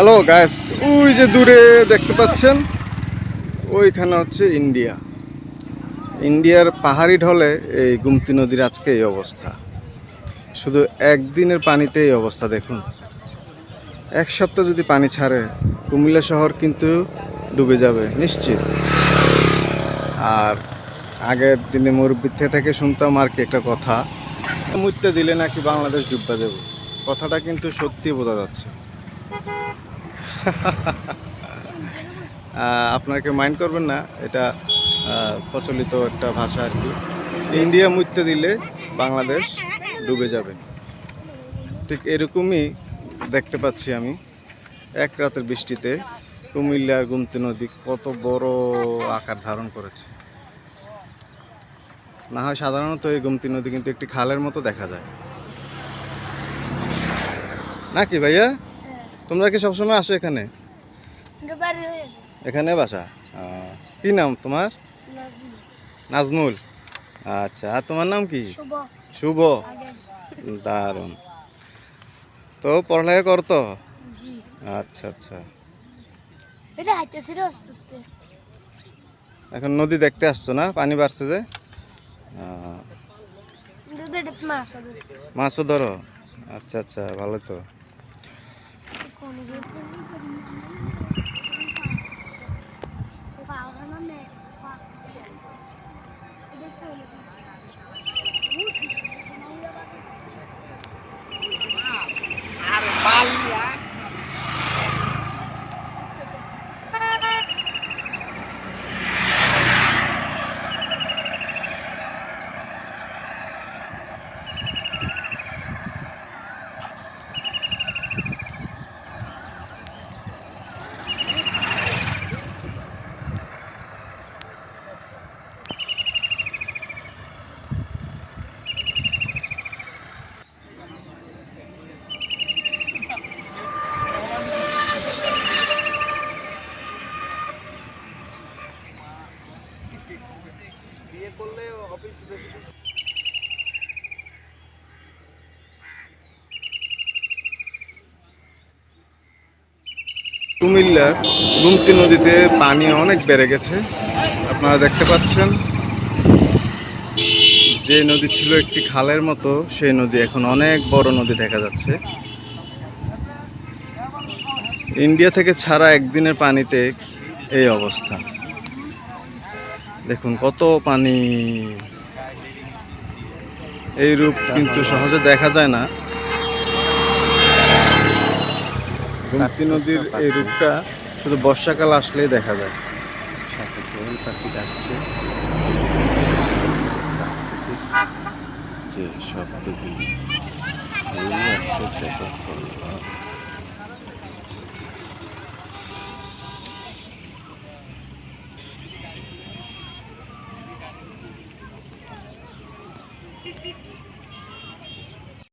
Hello gas ওই যে দূরে দেখতে পাচ্ছেন? ওইখানে হচ্ছে ইন্ডিয়া। ইন্ডিয়ার পাহাড়ি ঢলে এই গুমতি নদীর আজকে এই অবস্থা। শুধু একদিনের পানিতে এই অবস্থা, দেখুন। এক সপ্তাহ যদি পানি ছাড়ে, কুমিল্লা শহর কিন্তু ডুবে যাবে, নিশ্চিত। আর আগের দিনে মুরব্বী থেকে শুনতাম আর কি একটা কথা মুইতে দিলে নাকি বাংলাদেশ ডুববা দেবে। কথাটা কিন্তু সত্যি বোঝা যাচ্ছে। কেউ মাইন্ড করবেন না, এটা প্রচলিত একটা ভাষা আর কি। ইন্ডিয়া মুইতে দিলে বাংলাদেশ ডুবে যাবে। ঠিক এরকমই দেখতে পাচ্ছি আমি, এক রাতের বৃষ্টিতে কুমিল্লার গুমতি নদী কত বড় আকার ধারণ করেছে। না হয় সাধারণত এই গুমতি নদী কিন্তু একটি খালের মতো দেখা যায়। নাকি ভাইয়া? তোমরা কি সবসময় আসো এখানে? এখানে বাসা? কি নাম তোমার? নাজমুল। আচ্ছা আর তোমার নাম কি? শুভ। দারুণ। তো পড়ালেখা করতো আচ্ছা আচ্ছা। এখন নদী দেখতে আসছো না? পানি বাড়ছে যে? মাছও ধরো? আচ্ছা আচ্ছা ভালো তো। come, se non puoi venire, non puoi venire, non puoi venire, non puoi venire, non puoi কোন কুমিল্লার গুমতি নদীতে পানি অনেক বেড়ে গেছে। আপনারা দেখতে পাচ্ছেন, যে নদী ছিল একটি খালের মতো, সেই নদী এখন অনেক বড় নদী দেখা যাচ্ছে। ইন্ডিয়া থেকে ছাড়া একদিনের পানিতে এই অবস্থা। দেখুন কত পানি। এই রূপ কিন্তু সহজে দেখা যায় না। গুমতি নদীর এই রূপটা শুধু বর্ষাকাল আসলেই দেখা যায়। পাখি ডাকছে।